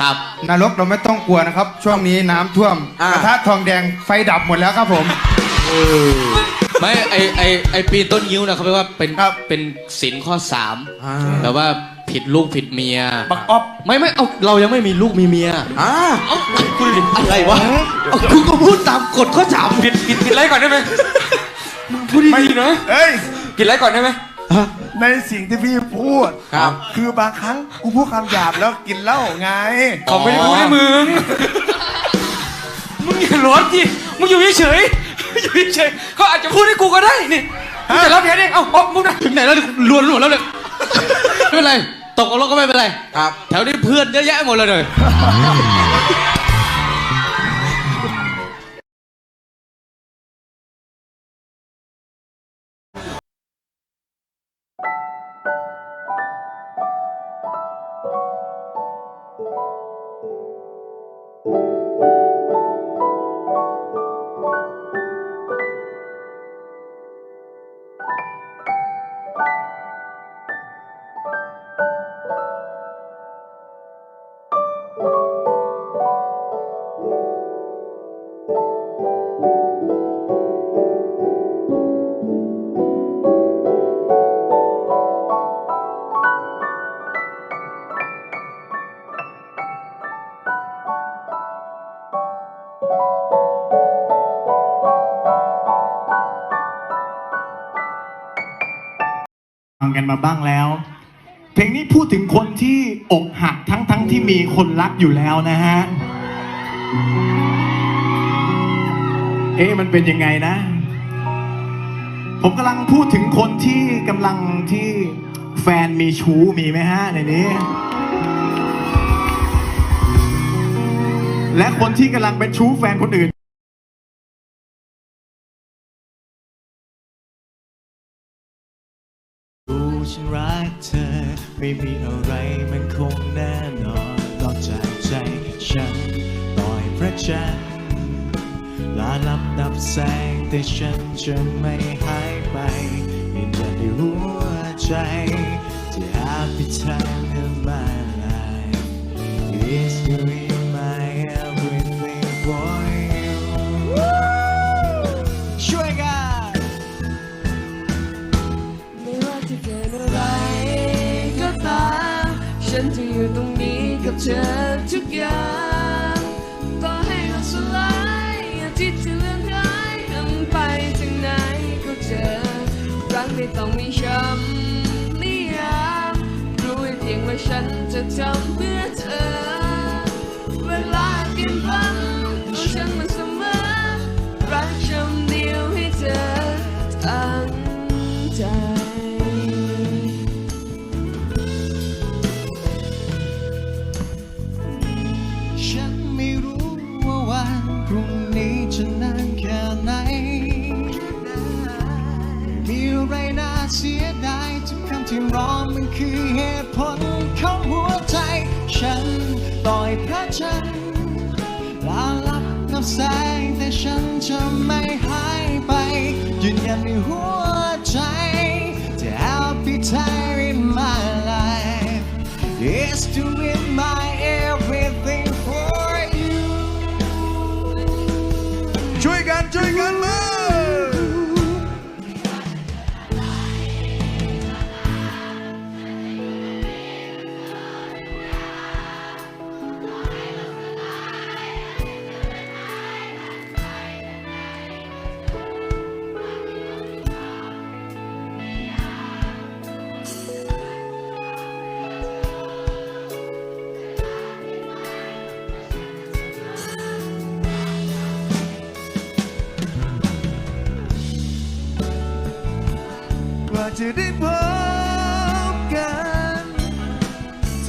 ครับ นรกเราไม่ต้องกลัวนะครับ ช่วงนี้น้ำท่วมอ่า กระทะทองแดงไฟดับหมดแล้วครับผม ไม่ไอไอไอปีนต้นยิ้วนะเขาเรียกว่าเป็นครับ เป็นศีลข้อสามอ่าแบบว่าผิดลูกผิดเมีย บักอ๊อบไม่ไม่เอาเรายังไม่มีลูกมีเมียอ่าเอ้าคุณอะไรวะเอาคุณก็พูดตามกฎข้อสามปิดปิดปิดไลฟ์ก่อนได้ไหมมึงพูดดีๆนะเอ้ยปิดไลฟ์ก่อนได้ไหมในสิ่งที่พี่พูด ครับ คือบางครั้งกูพูดคำหยาบแล้วกินเหล้าไงเขาไม่ได้พูดให้มึง มึงอย่าร้อนดิมึงอยู่เฉยๆอยู่เฉยๆเขาอาจจะพูดให้กูก็ได้นี่มึงจะรับแค่นี้เอ้าอ๊อฟมึงนะถึงไหนแล้วลวนหมดแล้วเลยไม่เป็นไร ตกลงก็ไม่เป็นไร ครับ แถวนี้เพื่อนเยอะแยะหมดเลยเลย ฟังกันมาบ้างแล้ว เพลงนี้พูดถึงคนที่อกหักทั้งทั้งที่มีคนรักอยู่แล้วนะฮะ เอ๊ะมันเป็นยังไงนะ ผมกำลังพูดถึงคนที่กำลังที่แฟนมีชู้มีไหมฮะในนี้ และคนที่กำลังเป็นชู้แฟนคนอื่นฉันรักเธอ ไม่มีอะไรมันคงแน่นอนนอกจากใจฉันต่อยพระจันทร์ลาลับดับแสงแต่ฉันจะไม่หายไปยืนยันในหัวใจที่ happy time in my จะเกิดอะไรก็ตามฉันจะอยู่ตรงนี้กับเธอทุกอย่างต่อให้โลกสลายอาทิตย์จะเลื่อนหายหันไปทางไหนก็เจอรักไม่ต้องมีช้ำนิยามรู้เพียงว่าฉันจะทำเพื่อเธอเวลาเปลี่ยนพันตัวฉันมัน เสียดายทุกคำที่ร้องมันคือเหตุผลของหัวใจ ฉันต่อยพระจันทร์ลาลับนับแสงแต่ฉันจะไม่หายไปยืนยันในหัวใจ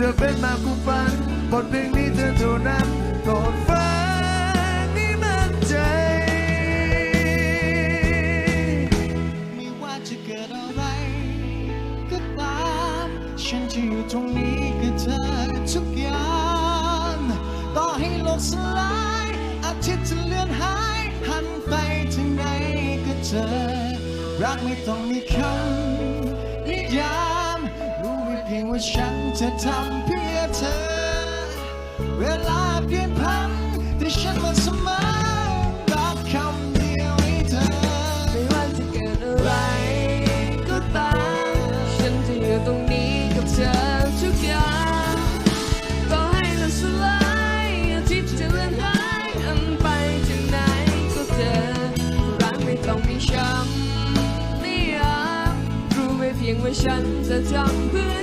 ธอเป็นมากกว่าฝันบทเพลงนี้เธอเท่านั้นโปรดฟังให้มั่นใจ ไม่ว่าจะเกิดอะไรก็ตามฉันจะอยู่ตรงนี้กับเธอทุกอย่างต่อให้โลกสลายอาทิตย์จะเลื่อนหายหันไปทางไหนก็เจอรักไม่ต้องมีคำนิยาม พียงว่าฉันจะทำเพื่อเธอ เวลาเปลี่ยนพันแต่ฉันมันเสมอรักคำเดียวให้เธอ ไม่ว่าจะเกิดอะไร ก็ตาม ฉันจะอยู่ตรงนี้กับเธอทุกอย่างต่อให้เราสลายอาทิตย์จะเลื่อนหายอันไปจากไหนก็เจอรักไม่ต้องมีช้ำไม่ยากรู้ไว้เพียงว่าฉันจะทำเพื่อ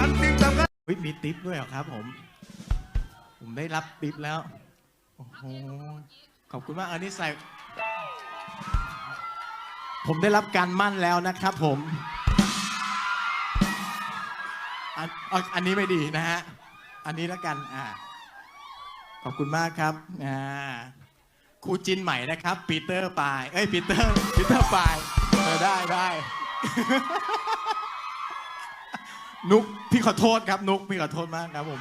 ขึ้นเสียงสวรรค์ติ๊งตามกันเฮ้ยมีติปด้วยเหรอครับผม ผมได้รับติปแล้ว โอ้โห ขอบคุณมากอันนี้ใส่ ผมได้รับการมั่นแล้วนะครับผม อันอาอันนี้ไม่ดีนะฮะ อันนี้แล้วกัน อ่า ขอบคุณมากครับ อ่าครูจินใหม่นะครับ ปีเตอร์ปาย เอ้ย ปีเตอร์ ปีเตอร์ปายเออได้ได้ นุกพี่ขอโทษครับนุกพี่ขอโทษมากครับผม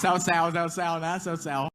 แซวแซวแซวแซวนะแซวแซว